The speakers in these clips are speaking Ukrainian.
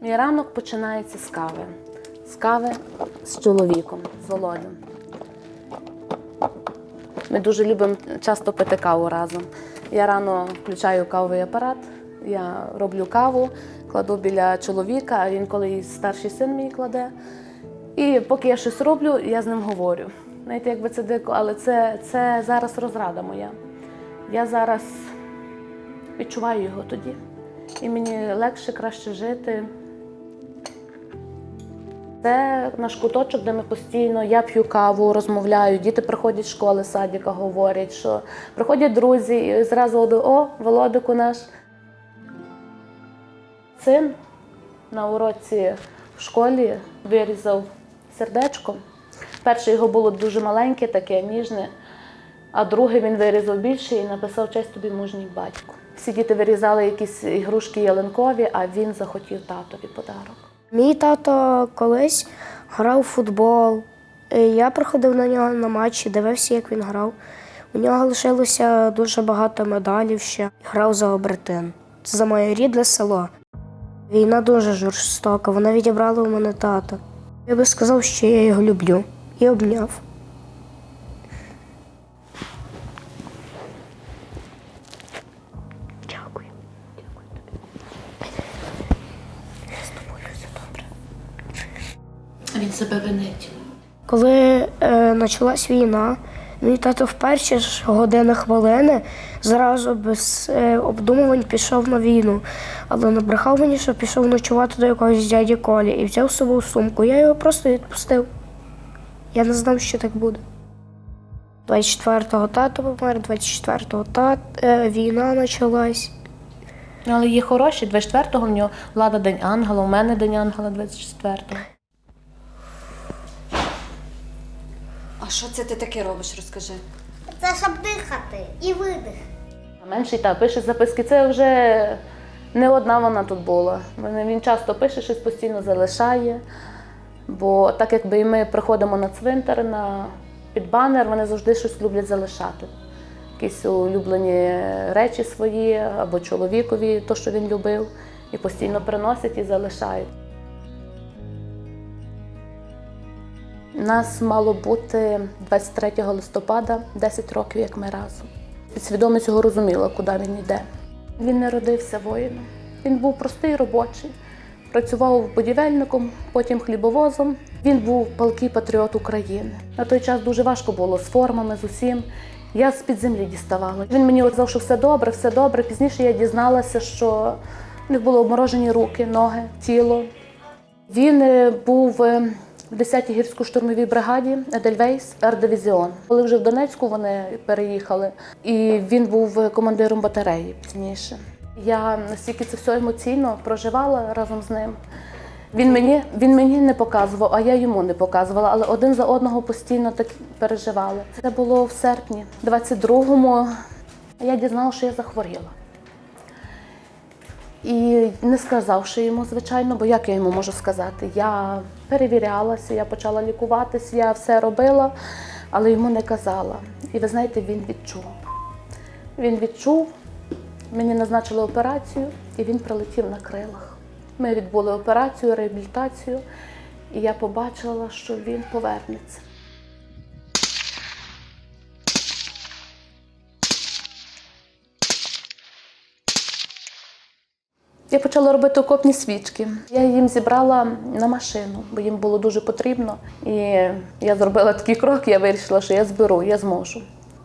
Мій ранок починається з кави. З кави з чоловіком, з Володем. Ми дуже любимо часто пити каву разом. Я рано включаю кавовий апарат, я роблю каву, кладу біля чоловіка, а він коли старший син мій кладе. І поки я щось роблю, я з ним говорю. Знаєте, якби це дико, але це, це зараз розрада моя. Я зараз відчуваю його тоді. І мені легше, краще жити. Це наш куточок, де ми постійно я п'ю каву, розмовляю. Діти приходять з школи, з садика, говорять, що приходять друзі, і зразу о, Володику наш. Син на уроці в школі вирізав сердечко. Перше його було дуже маленьке, таке ніжне, а друге він вирізав більше і написав честь тобі мужній батько. Всі діти вирізали якісь ігрушки ялинкові, а він захотів татові подарок. Мій тато колись грав у футбол. Я приходив на нього на матчі, дивився, як він грав. У нього лишилося дуже багато медалів ще. Грав за Обертин. Це за моє рідне село. Війна дуже жорстока, вона відібрала у мене тата. Я би сказав, що я його люблю і обняв. Себе винить. Коли е, почалась війна, мій тато в перші ж години хвилини зразу без е, обдумувань пішов на війну. Але набрехав мені, що пішов ночувати до якогось дяді Колі і взяв з собою сумку. Я його просто відпустив. Я не знав, що так буде. 24-го тато помер, 24-го тат, е, війна почалась. Але є хороші, 24-го в нього влада День Ангела, у мене День Ангела 24-го. А що це ти таке робиш? Розкажи. Це щоб дихати і видих. А менший та пише записки. Це вже не одна вона тут була. Він часто пише, щось постійно залишає. Бо так якби і ми приходимо на цвинтар, на під банер, вони завжди щось люблять залишати. Якісь улюблені речі свої або чоловікові, то, що він любив, і постійно приносять і залишають. Нас мало бути 23 листопада 10 років, як ми разом. Підсвідомість його розуміла, куди він йде. Він не родився воїном. Він був простий робочий, працював будівельником, потім хлібовозом. Він був палкий патріот України. На той час дуже важко було з формами, з усім. Я з-під землі діставала. Він мені казав, що все добре, все добре. Пізніше я дізналася, що в них були обморожені руки, ноги, тіло. Він е, був е, в 10-й гірсько-штурмовій бригаді Едельвейс Р-дивізіон. Коли вже в Донецьку вони переїхали, і він був командиром батареї пізніше. Я настільки це все емоційно проживала разом з ним. Він мені, він мені не показував, а я йому не показувала, але один за одного постійно так переживали. Це було в серпні, 22-му. Я дізналася, що я захворіла. І не сказавши йому, звичайно, бо як я йому можу сказати? Я перевірялася, я почала лікуватися, я все робила, але йому не казала. І ви знаєте, він відчув. Він відчув, мені назначили операцію, і він прилетів на крилах. Ми відбули операцію, реабілітацію, і я побачила, що він повернеться. Я почала робити окопні свічки. Я їм зібрала на машину, бо їм було дуже потрібно. І я зробила такий крок, я вирішила, що я зберу, я зможу.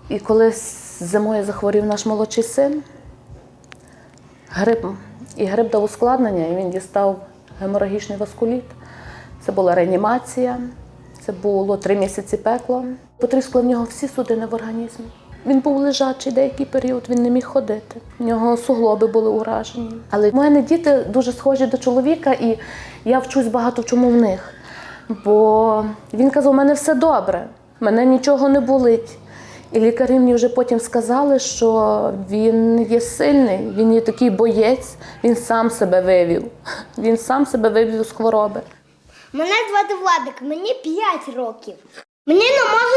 І коли зимою захворів наш молодший син, грип, і грип дав ускладнення, і він дістав геморагічний васкуліт. Це була реанімація, це було три місяці пекла. Потріскли в нього всі судини в організмі. Він був лежачий деякий період, він не міг ходити. У нього суглоби були уражені. Але в мене діти дуже схожі до чоловіка, і я вчусь багато чому в них. Бо він казав, у мене все добре, мене нічого не болить. І лікарі мені вже потім сказали, що він є сильний, він є такий боєць, він сам себе вивів. Він сам себе вивів з хвороби. Мене звати Владик, мені 5 років. Мені не можна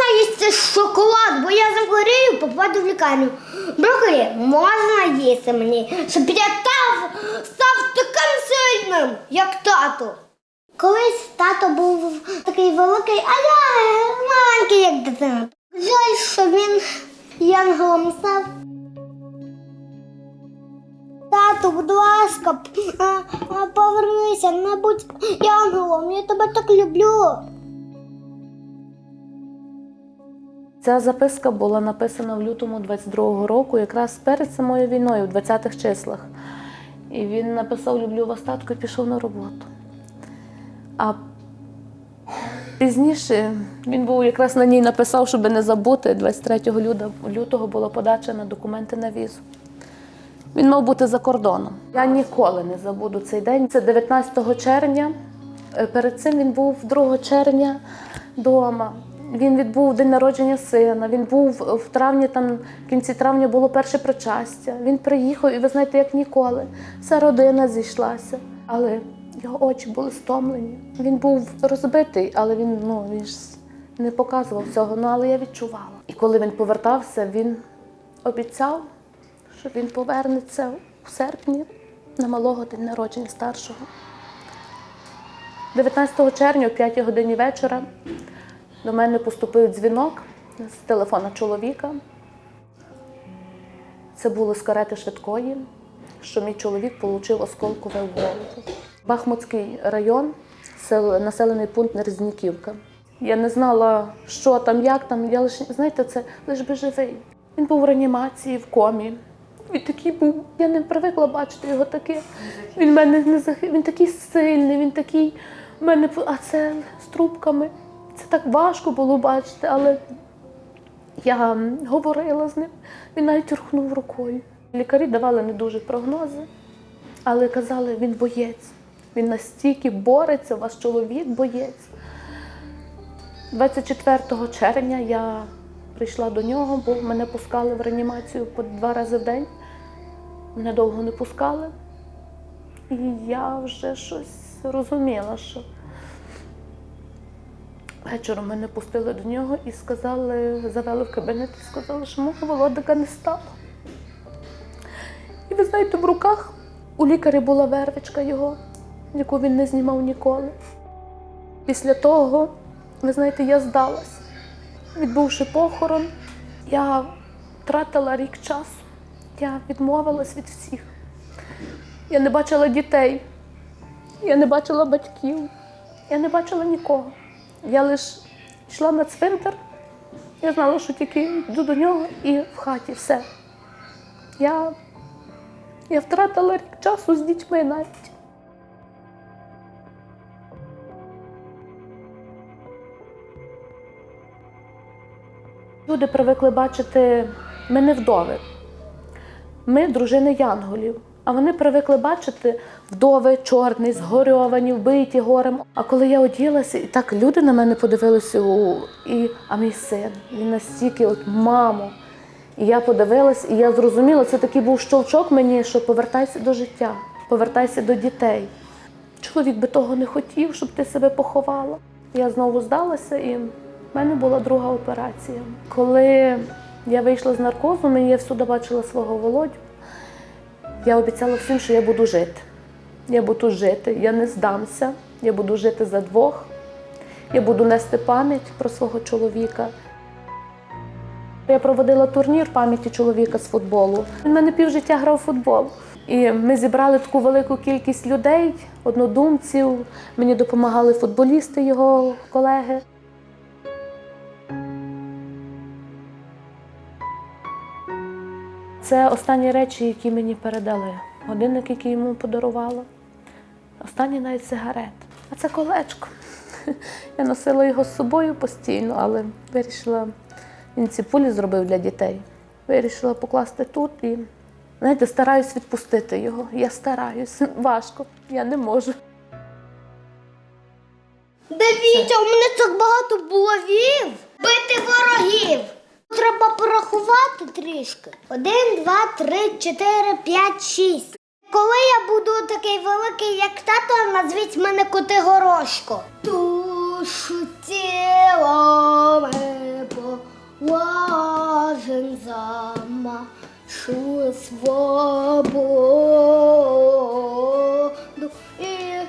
їсти шоколад, бо я захворію, попаду в лікарню. Брокколі можна їсти мені, щоб я там став таким сильним, як тато. Колись тато був такий великий, а я маленький, як дитина. Жаль, що він янголом став. Тату, будь ласка, повернися, не будь янголом, я тебе так люблю. Ця записка була написана в лютому 22-го року, якраз перед самою війною, в 20-х числах. І він написав Люблю вас татку і пішов на роботу. А пізніше він був якраз на ній написав, щоб не забути. 23 люда- лютого була подача на документи на візу. Він мав бути за кордоном. Я ніколи не забуду цей день. Це 19 червня. Е, Перед цим він був 2 червня вдома. Він відбув день народження сина. Він був в травні, там в кінці травня було перше причастя. Він приїхав, і ви знаєте, як ніколи. Вся родина зійшлася. Але його очі були стомлені. Він був розбитий, але він ну він ж не показував цього. Ну але я відчувала. І коли він повертався, він обіцяв, що він повернеться у серпні на малого день народження старшого. 19 червня о 5 годині вечора до мене поступив дзвінок з телефона чоловіка. Це було з карети швидкої, що мій чоловік отримав осколкове в голову. Бахмутський район, сел- населений пункт Нерзніківка. Я не знала, що там, як там. Я лише, знаєте, це лиш би живий. Він був в реанімації, в комі. Він такий був. Я не привикла бачити його таким. Він мене не захи... Він такий сильний, він такий. мене а це з трубками. Так важко було бачити, але я говорила з ним. Він навіть рухнув рукою. Лікарі давали не дуже прогнози, але казали, він боєць. Він настільки бореться, ваш чоловік боєць. 24 червня я прийшла до нього, бо мене пускали в реанімацію по два рази в день. Мене довго не пускали. І я вже щось розуміла, що вечором мене пустили до нього і сказали, завели в кабінет і сказали, що мого Володика не стало. І ви знаєте, в руках у лікаря була вервичка його, яку він не знімав ніколи. Після того, ви знаєте, я здалась. Відбувши похорон, я втратила рік часу. Я відмовилась від всіх. Я не бачила дітей, я не бачила батьків, я не бачила нікого. Я лише йшла на цвинтар, я знала, що тільки йду до нього і в хаті все. Я, я втратила рік часу з дітьми навіть. Люди привикли бачити мене вдови. Ми дружини янголів. А вони привикли бачити вдови чорні, згорьовані, вбиті горем. А коли я оділася, і так люди на мене подивилися, «О, і, а мій син, він настільки, от мамо. І я подивилась, і я зрозуміла, це такий був щелчок мені, що повертайся до життя, повертайся до дітей. Чоловік би того не хотів, щоб ти себе поховала. Я знову здалася, і в мене була друга операція. Коли я вийшла з наркозу, мені я всюди бачила свого Володю. Я обіцяла всім, що я буду жити. Я буду жити, я не здамся, я буду жити за двох, я буду нести пам'ять про свого чоловіка. Я проводила турнір пам'яті чоловіка з футболу. Він мене півжиття грав в футбол. І ми зібрали таку велику кількість людей, однодумців. Мені допомагали футболісти, його колеги. Це останні речі, які мені передали. Годинник, який йому подарувала. Останні навіть сигарет. А це колечко. Я носила його з собою постійно, але вирішила, він ці пулі зробив для дітей. Вирішила покласти тут і, знаєте, стараюсь відпустити його. Я стараюсь. Важко, я не можу. Дивіться, у мене так багато булавів. Бити ворогів. Треба порахувати трішки. Один, два, три, чотири, п'ять, шість. Коли я буду такий великий, як тато, назвіть мене коти горошко. Душу тіло ми положим за машу свободу і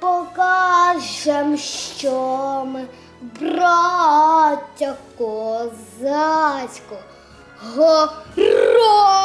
покажем, що ми браття козацько городу.